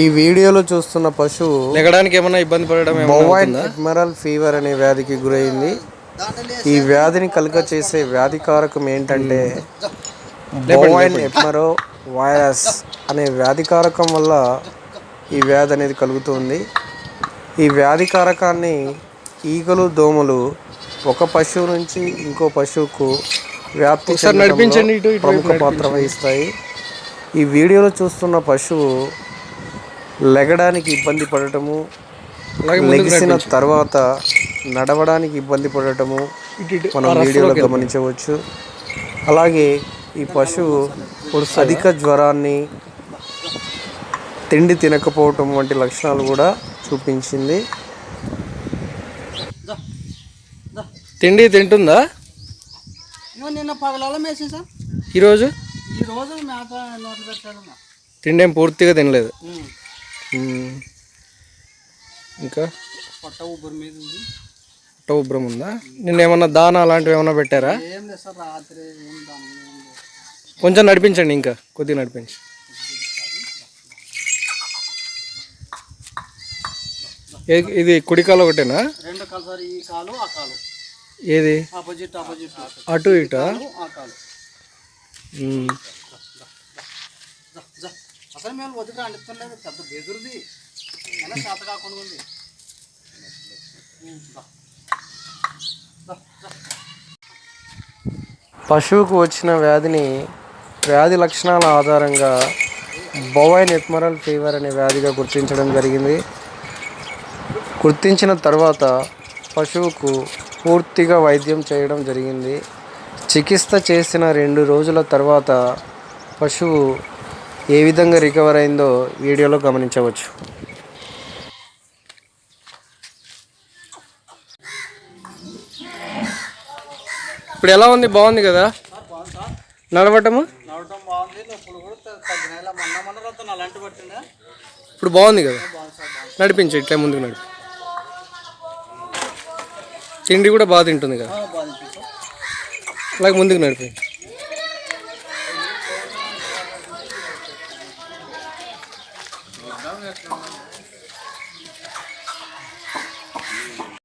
ఈ వీడియోలో చూస్తున్న పశువు లెగడానికి ఏమైనా ఇబ్బంది పడడం బొవైన్? ఎడ్మరల్ ఫీవర్ అనే వ్యాధికి గురైంది. ఈ వ్యాధిని కలుగ చేసే వ్యాధి కారకం ఏంటంటే బొవైన్ ఎడ్మరో వైరస్ అనే వ్యాధి కారకం వల్ల ఈ వ్యాధి అనేది కలుగుతుంది. ఈ వ్యాధి కారకాన్ని ఈగలు దోమలు ఒక పశువు నుంచి ఇంకో పశువుకు వ్యాప్తి ప్రముఖ పాత్ర వహిస్తాయి. ఈ వీడియోలో చూస్తున్న పశువు లెగడానికి ఇబ్బంది పడటము లెగిసిన తర్వాత నడవడానికి ఇబ్బంది పడటము మనం వీడియోలో గమనించవచ్చు. అలాగే ఈ పశువు అధిక జ్వరాన్ని తిండి తినకపోవటం వంటి లక్షణాలు కూడా చూపించింది. తిండి తింటుందా? నిన్న పగలలో వేసింది సార్. ఈరోజు. తిండి ఏం పూర్తిగా తినలేదు. ఇంకా? పొట్ట ఊపిరి మీద ఉంది. పుట్ట ఉబ్బరం ఉందా? నిన్న ఏమన్నా దానా అలాంటివి ఏమన్నా పెట్టారా? ఏం లేదు సార్ రాత్రి ఏం దాని మీద ఏం లేదు. కొంచెం నడిపించండి ఇంకా కొద్దిగా నడిపించి ఇది కుడికాలు ఒకటేనా? రెండు కాలు సార్ ఈ కాలు ఆ కాలు. ఏది? ఆపోజిట్ ఆపోజిట్ అటు ఇటా? ఆ కాలు. అసలు మేము వదిలి అంటులేదు పెద్ద బెదురుది. అయినా చేత కాకుండా ఉంది. పశువుకు వచ్చిన వ్యాధిని వ్యాధి లక్షణాల ఆధారంగా బొవైన్ ఎత్మరల్ ఫీవర్ అనే వ్యాధిగా గుర్తించడం జరిగింది. గుర్తించిన తర్వాత పశువుకు పూర్తిగా వైద్యం చేయడం జరిగింది. చికిత్స చేసిన రెండు రోజుల తర్వాత పశువు ఏ విధంగా రికవర్ అయిందో వీడియోలో గమనించవచ్చు. ఇప్పుడు ఎలా ఉంది? బాగుంది కదా? నడవటము? ఇప్పుడు బాగుంది కదా? నడిపించు ఇట్లా ముందుకు నడిపి తిండి కూడా బాగా తింటుంది కదా? అలాగే ముందుకు నడిపించు. Adam 吗